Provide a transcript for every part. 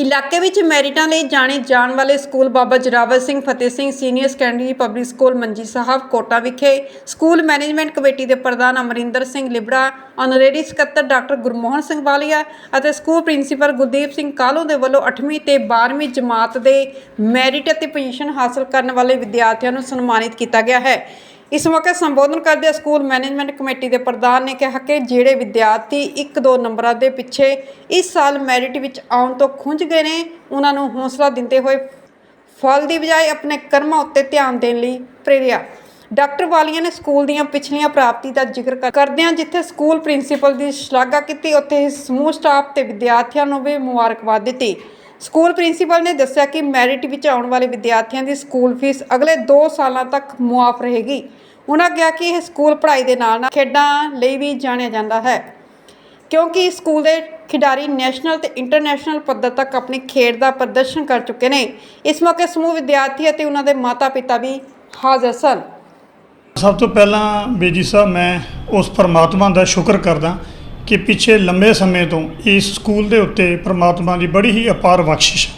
ਇਲਾਕੇ ਵਿੱਚ ਮੈਰਿਟਾਂ ਲਈ ਜਾਣੇ ਜਾਣ ਵਾਲੇ school Baba Zorawar Singh Fateh Singh senior secondary public school Manji Sahib Kota ਵਿਖੇ ਸਕੂਲ ਮੈਨੇਜਮੈਂਟ ਕਮੇਟੀ ਦੇ ਪ੍ਰਧਾਨ ਅਮਰਿੰਦਰ ਸਿੰਘ ਲਿਬੜਾ ਆਨਰੇਰੀ ਸਕੱਤਰ ਡਾਕਟਰ ਗੁਰਮੋਹਨ ਸਿੰਘ ਵਾਲੀਆ ਅਤੇ ਸਕੂਲ ਪ੍ਰਿੰਸੀਪਲ ਗੁਰਦੀਪ ਸਿੰਘ ਕਾਲੋ ਦੇ ਵੱਲੋਂ 8ਵੀਂ ਤੇ 12ਵੀਂ ਜਮਾਤ ਦੇ ਮੈਰਿਟ ਅਤੇ ਪੋਜੀਸ਼ਨ ਹਾਸਲ ਕਰਨ ਵਾਲੇ ਵਿਦਿਆਰਥੀਆਂ ਨੂੰ ਸਨਮਾਨਿਤ ਕੀਤਾ ਗਿਆ ਹੈ। ਇਸ ਮੌਕੇ ਸੰਬੋਧਨ ਕਰਦੇ ਸਕੂਲ ਮੈਨੇਜਮੈਂਟ ਕਮੇਟੀ ਦੇ ਪ੍ਰਧਾਨ ਨੇ ਕਿਹਾ ਕਿ ਜਿਹੜੇ ਵਿਦਿਆਰਥੀ 1-2 ਨੰਬਰਾਂ ਦੇ ਪਿੱਛੇ ਇਸ ਸਾਲ ਮੈਰਿਟ ਵਿੱਚ ਆਉਣ ਤੋਂ ਖੁੰਝ ਗਏ ਨੇ, ਉਹਨਾਂ ਨੂੰ ਹੌਸਲਾ ਦਿੰਦੇ ਹੋਏ ਫਲ ਦੀ ਬਜਾਏ ਆਪਣੇ ਕਰਮਾਂ ਉੱਤੇ ਧਿਆਨ ਦੇਣ ਲਈ ਪ੍ਰੇਰਿਆ। ਡਾਕਟਰ ਵਾਲੀਆਂ ਨੇ ਸਕੂਲ ਦੀਆਂ ਪਿਛਲੀਆਂ ਪ੍ਰਾਪਤੀ ਦਾ ਜ਼ਿਕਰ ਕਰ- ਕਰਦਿਆਂ ਜਿੱਥੇ ਸਕੂਲ ਪ੍ਰਿੰਸੀਪਲ ਦੀ ਸ਼ਲਾਘਾ ਕੀਤੀ, ਉੱਥੇ ਹੀ ਸਮੂਹ ਸਟਾਫ ਤੇ ਵਿਦਿਆਰਥੀਆਂ ਨੂੰ ਵੀ ਮੁਬਾਰਕਬਾਦ ਦਿੱਤੀ। ਸਕੂਲ ਪ੍ਰਿੰਸੀਪਲ ਨੇ ਦੱਸਿਆ ਕਿ ਮੈਰਿਟ ਵਿੱਚ ਆਉਣ ਵਾਲੇ ਵਿਦਿਆਰਥੀਆਂ ਦੀ ਸਕੂਲ ਫੀਸ ਅਗਲੇ 2 ਸਾਲਾਂ ਤੱਕ ਮੁਆਫ ਰਹੇਗੀ। ਉਹਨਾਂ ਕਿਹਾ ਕਿ ਇਹ ਸਕੂਲ ਪੜ੍ਹਾਈ ਦੇ ਨਾਲ ਨਾਲ ਖੇਡਾਂ ਲਈ ਵੀ ਜਾਣਿਆ ਜਾਂਦਾ ਹੈ, ਕਿਉਂਕਿ ਇਸ ਸਕੂਲ ਦੇ ਖਿਡਾਰੀ ਨੈਸ਼ਨਲ ਤੇ ਇੰਟਰਨੈਸ਼ਨਲ ਪੱਧਰ ਤੱਕ ਆਪਣੀ ਖੇਡ ਦਾ ਪ੍ਰਦਰਸ਼ਨ ਕਰ ਚੁੱਕੇ ਨੇ। ਇਸ ਮੌਕੇ ਸਮੂਹ ਵਿਦਿਆਰਥੀ ਅਤੇ ਉਹਨਾਂ ਦੇ ਮਾਤਾ-ਪਿਤਾ ਵੀ ਹਾਜ਼ਰ ਸਨ। ਸਭ ਤੋਂ ਪਹਿਲਾਂ ਬੇਜੀ ਸਾਹਿਬ, ਮੈਂ ਉਸ ਪਰਮਾਤਮਾ ਦਾ ਸ਼ੁਕਰ ਕਰਦਾ ਕਿ ਪਿੱਛੇ ਲੰਬੇ ਸਮੇਂ ਤੋਂ ਇਸ ਸਕੂਲ ਦੇ ਉੱਤੇ ਪਰਮਾਤਮਾ ਦੀ ਬੜੀ ਹੀ ਅਪਾਰ ਬਖਸ਼ਿਸ਼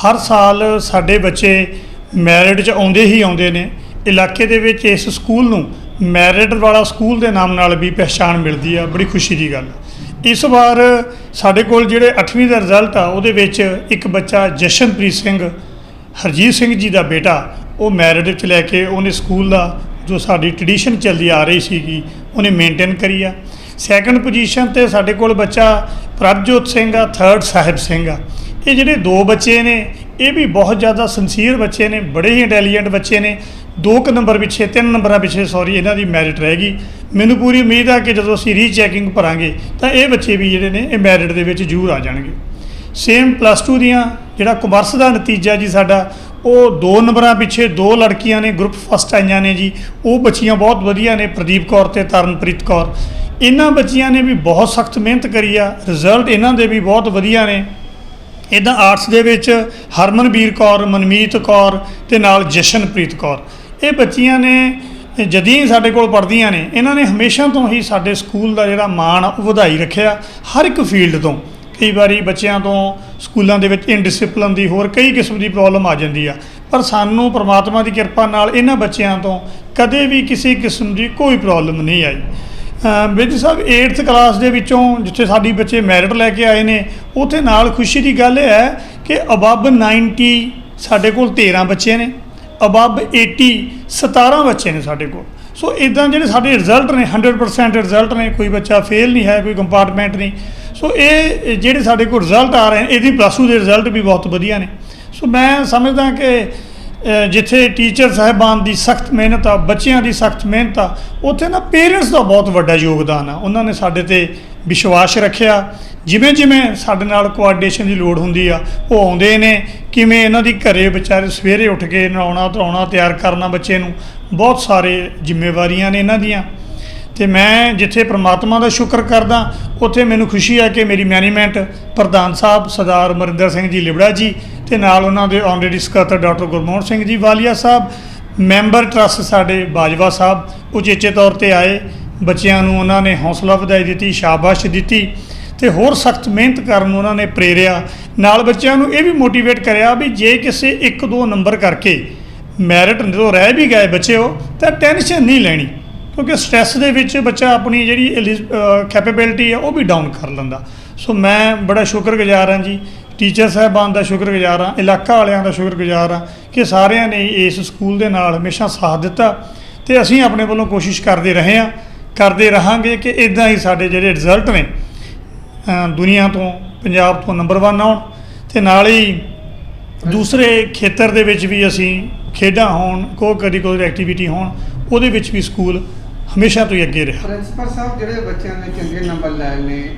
ਹਰ ਸਾਲ ਸਾਡੇ ਬੱਚੇ ਮੈਰਿਟ 'ਚ ਆਉਂਦੇ ਹੀ ਆਉਂਦੇ ਨੇ। ਇਲਾਕੇ ਦੇ ਵਿੱਚ ਇਸ ਸਕੂਲ ਨੂੰ ਮੈਰਿਟ ਵਾਲਾ ਸਕੂਲ ਦੇ ਨਾਮ ਨਾਲ ਵੀ ਪਹਿਚਾਣ ਮਿਲਦੀ ਆ, ਬੜੀ ਖੁਸ਼ੀ ਦੀ ਗੱਲ ਇਸ ਵਾਰ ਸਾਡੇ ਕੋਲ ਜਿਹੜੇ 8ਵੀਂ ਦਾ ਰਿਜ਼ਲਟ ਆ, ਉਹਦੇ ਵਿੱਚ ਇੱਕ ਬੱਚਾ ਜਸ਼ਨਪ੍ਰੀਤ ਸਿੰਘ, ਹਰਜੀਤ ਸਿੰਘ ਜੀ ਦਾ ਬੇਟਾ, ਉਹ ਮੈਰਿਟ ਵਿੱਚ ਲੈ ਕੇ ਉਹਨੇ ਸਕੂਲ ਦਾ ਜੋ ਸਾਡੀ ਟ੍ਰੈਡੀਸ਼ਨ ਚੱਲਦੀ ਆ ਰਹੀ ਸੀਗੀ, ਉਹਨੇ ਮੇਨਟੇਨ ਕਰੀ ਆ। ਸੈਕੰਡ ਪੋਜੀਸ਼ਨ ਤੇ ਸਾਡੇ ਕੋਲ ਬੱਚਾ ਪ੍ਰਭਜੋਤ ਸਿੰਘ ਆ ਥਰਡ ਸਾਹਿਬ ਸਿੰਘ ਆ। ਇਹ ਜਿਹੜੇ ਦੋ ਬੱਚੇ ਨੇ, ਇਹ ਵੀ ਬਹੁਤ ਜ਼ਿਆਦਾ ਸੰਸੀਅਰ ਬੱਚੇ ਨੇ, ਬੜੇ ਹੀ ਇੰਟੈਲੀਜੈਂਟ ਬੱਚੇ ਨੇ। ਦੋ ਕੁ ਨੰਬਰ ਪਿੱਛੇ, ਤਿੰਨ ਨੰਬਰਾਂ ਪਿੱਛੇ ਸੌਰੀ ਇਹਨਾਂ ਦੀ ਮੈਰਿਟ ਰਹੇਗੀ ਮੈਨੂੰ ਪੂਰੀ ਉਮੀਦ ਆ ਕਿ ਜਦੋਂ ਅਸੀਂ ਰੀਚੈਕਿੰਗ ਭਰਾਂਗੇ, ਤਾਂ ਇਹ ਬੱਚੇ ਵੀ ਜਿਹੜੇ ਨੇ, ਇਹ ਮੈਰਿਟ ਦੇ ਵਿੱਚ ਜ਼ਰੂਰ ਆ ਜਾਣਗੇ। ਸੇਮ ਪਲੱਸ 2 ਦੀਆਂ ਜਿਹੜਾ ਕਮਰਸ ਦਾ ਨਤੀਜਾ ਜੀ ਸਾਡਾ, ਉਹ ਦੋ ਨੰਬਰਾਂ ਪਿੱਛੇ ਦੋ ਲੜਕੀਆਂ ਨੇ ਗਰੁੱਪ ਫਸਟ ਆਈਆਂ ਨੇ ਜੀ। ਉਹ ਬੱਚੀਆਂ ਬਹੁਤ ਵਧੀਆ ਨੇ, ਪ੍ਰਦੀਪ ਕੌਰ ਤੇ ਤਰਨਪ੍ਰੀਤ ਕੌਰ। ਇਹਨਾਂ ਬੱਚੀਆਂ ਨੇ ਵੀ ਬਹੁਤ ਸਖਤ ਮਿਹਨਤ ਕਰੀ ਆ ਰਿਜ਼ਲਟ ਇਹਨਾਂ ਦੇ ਵੀ ਬਹੁਤ ਵਧੀਆ ਨੇ। ਇਦਾਂ ਆਰਟਸ ਦੇ ਵਿੱਚ ਹਰਮਨਵੀਰ ਕੌਰ, ਮਨਮੀਤ ਕੌਰ ਤੇ ਨਾਲ ਜਸ਼ਨਪ੍ਰੀਤ ਕੌਰ। ਇਹ ਬੱਚੀਆਂ ਨੇ ਜਦੀ ਹੀ ਸਾਡੇ ਕੋਲ ਪੜ੍ਹਦੀਆਂ ਨੇ, ਇਹਨਾਂ ਨੇ ਹਮੇਸ਼ਾ ਤੋਂ ਹੀ ਸਾਡੇ ਸਕੂਲ ਦਾ ਜਿਹੜਾ ਮਾਣ ਆ, ਉਹ ਵਧਾਈ ਰੱਖਿਆ ਹਰ ਇੱਕ ਫੀਲਡ ਤੋਂ। ਕਈ ਵਾਰੀ ਬੱਚਿਆਂ ਤੋਂ ਸਕੂਲਾਂ ਦੇ ਵਿੱਚ ਇਨਡਿਸਪਲਿਨ ਦੀ ਹੋਰ ਕਈ ਕਿਸਮ ਦੀ ਪ੍ਰੋਬਲਮ ਆ ਜਾਂਦੀ ਆ। ਪਰ ਸਾਨੂੰ ਪ੍ਰਮਾਤਮਾ ਦੀ ਕਿਰਪਾ ਨਾਲ ਇਹਨਾਂ ਬੱਚਿਆਂ ਤੋਂ ਕਦੇ ਵੀ ਕਿਸੇ ਕਿਸਮ ਦੀ ਕੋਈ ਪ੍ਰੋਬਲਮ ਨਹੀਂ ਆਈ। ਬੇਦੀ ਸਾਹਿਬ 8th ਕਲਾਸ ਦੇ ਵਿੱਚੋਂ ਜਿੱਥੇ ਸਾਡੀ ਬੱਚੇ ਮੈਰਿਟ ਲੈ ਕੇ ਆਏ ਨੇ, ਉੱਥੇ ਨਾਲ ਖੁਸ਼ੀ ਦੀ ਗੱਲ ਇਹ ਹੈ ਕਿ ਅਬਵ 90 ਸਾਡੇ ਕੋਲ 13 ਬੱਚੇ ਨੇ। ਅਬਵ 80 17 ਬੱਚੇ ਨੇ ਸਾਡੇ ਕੋਲ। ਸੋ ਇਦਾਂ ਜਿਹੜੇ ਸਾਡੇ ਰਿਜ਼ਲਟ ਨੇ 100% ਰਿਜ਼ਲਟ ਨੇ, ਕੋਈ ਬੱਚਾ ਫੇਲ ਨਹੀਂ ਹੈ, ਕੋਈ ਕੰਪਾਰਟਮੈਂਟ ਨਹੀਂ। ਸੋ ਇਹ ਜਿਹੜੇ ਸਾਡੇ ਕੋਲ ਰਿਜ਼ਲਟ ਆ ਰਹੇ ਨੇ, ਇਹਦੀ ਪਲੱਸ 2 ਦੇ ਰਿਜ਼ਲਟ ਵੀ ਬਹੁਤ ਵਧੀਆ ਨੇ। ਸੋ ਮੈਂ ਸਮਝਦਾ ਕਿ ਜਿੱਥੇ ਟੀਚਰ ਸਾਹਿਬਾਨ ਦੀ ਸਖਤ ਮਿਹਨਤ ਆ, ਬੱਚਿਆਂ ਦੀ ਸਖਤ ਮਿਹਨਤ ਆ, ਉੱਥੇ ਨਾ ਪੇਰੈਂਟਸ ਦਾ ਬਹੁਤ ਵੱਡਾ ਯੋਗਦਾਨ ਆ। ਉਹਨਾਂ ਨੇ ਸਾਡੇ ਤੇ ਵਿਸ਼ਵਾਸ ਰੱਖਿਆ ਜਿਵੇਂ ਜਿਵੇਂ ਸਾਡੇ ਨਾਲ ਕੋਆਰਡੀਨੇਸ਼ਨ ਦੀ ਲੋੜ ਹੁੰਦੀ ਆ, ਉਹ ਆਉਂਦੇ ਨੇ, ਕਿਵੇਂ ਇਹਨਾਂ ਦੀ ਘਰੇ ਵਿਚਾਰੇ ਸਵੇਰੇ ਉੱਠ ਕੇ ਨਹਾਉਣਾ, ਧੋਣਾ, ਤਿਆਰ ਕਰਨਾ ਬੱਚੇ ਨੂੰ, ਬਹੁਤ ਸਾਰੇ ਜ਼ਿੰਮੇਵਾਰੀਆਂ ਨੇ ਇਹਨਾਂ ਦੀਆਂ। ਤੇ ਮੈਂ ਜਿੱਥੇ ਪ੍ਰਮਾਤਮਾ ਦਾ ਸ਼ੁਕਰ ਕਰਦਾ, ਉੱਥੇ ਮੈਨੂੰ ਖੁਸ਼ੀ ਹੈ ਕਿ ਮੇਰੀ ਮੈਨੇਜਮੈਂਟ ਪ੍ਰਧਾਨ ਸਾਹਿਬ ਸਰਦਾਰ ਅਮਰਿੰਦਰ ਸਿੰਘ ਜੀ ਲਿਬੜਾ ਜੀ ਤੇ ਨਾਲ ਉਹਨਾਂ ਦੇ ਆਨਰੇਰੀ ਸਕੱਤਰ ਡਾਕਟਰ ਗੁਰਮੋਹਨ ਸਿੰਘ ਜੀ ਵਾਲੀਆ ਸਾਹਿਬ, ਮੈਂਬਰ ਟਰਸਟ ਸਾਡੇ ਬਾਜਵਾ ਸਾਹਿਬ ਉਚੇਚੇ ਤੌਰ ਤੇ ਆਏ, ਬੱਚਿਆਂ ਨੂੰ ਉਹਨਾਂ ਨੇ ਹੌਸਲਾ ਵਧਾਈ ਦਿੱਤੀ, ਸ਼ਾਬਾਸ਼ ਦਿੱਤੀ। ਤੇ ਹੋਰ ਸਖਤ ਮਿਹਨਤ ਕਰਨ ਨੂੰ ਉਹਨਾਂ ਨੇ ਪ੍ਰੇਰਿਆ। ਨਾਲ ਬੱਚਿਆਂ ਨੂੰ ਇਹ ਵੀ ਮੋਟੀਵੇਟ ਕਰਿਆ ਵੀ ਜੇ ਕਿਸੇ 1-2 ਨੰਬਰ ਕਰਕੇ ਮੈਰਿਟ ਜਦੋਂ ਰਹਿ ਵੀ ਗਏ ਬੱਚੇ ਉਹ ਤਾਂ ਟੈਨਸ਼ਨ ਨਹੀਂ ਲੈਣੀ। ਕਿਉਂਕਿ ਸਟ੍ਰੈਸ ਦੇ ਵਿੱਚ ਬੱਚਾ ਆਪਣੀ ਜਿਹੜੀ ਕੈਪੇਬਿਲਿਟੀ ਹੈ ਉਹ ਵੀ ਡਾਊਨ ਕਰ ਲੈਂਦਾ। ਸੋ ਮੈਂ ਬੜਾ ਸ਼ੁਕਰਗੁਜ਼ਾਰ ਹਾਂ ਜੀ। ਟੀਚਰ ਸਾਹਿਬਾਨ ਦਾ ਸ਼ੁਕਰਗੁਜ਼ਾਰ ਹਾਂ, ਇਲਾਕਾ ਵਾਲਿਆਂ ਦਾ ਸ਼ੁਕਰਗੁਜ਼ਾਰ ਹਾਂ ਕਿ ਸਾਰਿਆਂ ਨੇ ਇਸ ਸਕੂਲ ਦੇ ਨਾਲ ਹਮੇਸ਼ਾ ਸਾਥ ਦਿੱਤਾ ਤੇ ਅਸੀਂ ਆਪਣੇ ਵੱਲੋਂ ਕੋਸ਼ਿਸ਼ ਕਰਦੇ ਰਹੇ ਹਾਂ, ਕਰਦੇ ਰਹਾਂਗੇ ਕਿ ਇਦਾਂ ਹੀ ਸਾਡੇ ਜਿਹੜੇ ਰਿਜ਼ਲਟ ਨੇ ਦੁਨੀਆ ਤੋਂ, ਪੰਜਾਬ ਤੋਂ ਨੰਬਰ 1 ਆਉਣ ਤੇ ਨਾਲ ਹੀ ਦੂਸਰੇ ਖੇਤਰ ਦੇ ਵਿੱਚ ਵੀ ਅਸੀਂ ਖੇਡਾਂ ਹੋਣ, ਕੋ ਕਰਿਕੂਲਰ ਐਕਟੀਵਿਟੀ ਹੋਣ, ਉਹਦੇ ਵਿੱਚ ਵੀ ਸਕੂਲ ਹਮੇਸ਼ਾ ਤੋਂ ਹੀ ਅੱਗੇ ਰਿਹਾ। ਪ੍ਰਿੰਸੀਪਲ ਸਾਹਿਬ, ਜਿਹੜੇ ਬੱਚਿਆਂ ਨੇ ਚੰਗੇ ਨੰਬਰ ਲਏ ਨੇ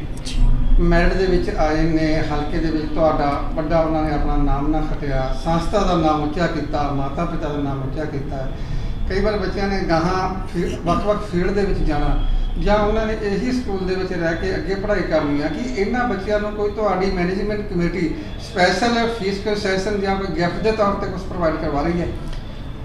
ਮੈਰਿਟ ਦੇ ਵਿੱਚ ਆਏ ਨੇ, ਹਲਕੇ ਦੇ ਵਿੱਚ ਤੁਹਾਡਾ ਵੱਡਾ ਉਹਨਾਂ ਨੇ ਆਪਣਾ ਨਾਮ ਨਾ ਖਟਿਆ, ਸੰਸਥਾ ਦਾ ਨਾਮ ਉੱਚਾ ਕੀਤਾ ਮਾਤਾ ਪਿਤਾ ਦਾ ਨਾਮ ਉੱਚਾ ਕੀਤਾ। ਕਈ ਵਾਰ ਬੱਚਿਆਂ ਨੇ ਗਾਹਾਂ ਫੀ- ਵੱਖ-ਵੱਖ ਫੀਲਡ ਦੇ ਵਿੱਚ ਜਾਣਾ ਜਾਂ ਉਹਨਾਂ ਨੇ ਇਹੀ ਸਕੂਲ ਦੇ ਵਿੱਚ ਰਹਿ ਕੇ ਅੱਗੇ ਪੜ੍ਹਾਈ ਕਰਨੀ ਆ ਕਿ ਇਹਨਾਂ ਬੱਚਿਆਂ ਨੂੰ ਕੋਈ ਤੁਹਾਡੀ management committee special fee concession ਜਾਂ ਕੋਈ ਗਿਫਟ ਦੇ ਤੌਰ ਤੇ ਕੁਝ ਪ੍ਰੋਵਾਈਡ ਕਰਵਾ ਰਹੀ ਹੈ?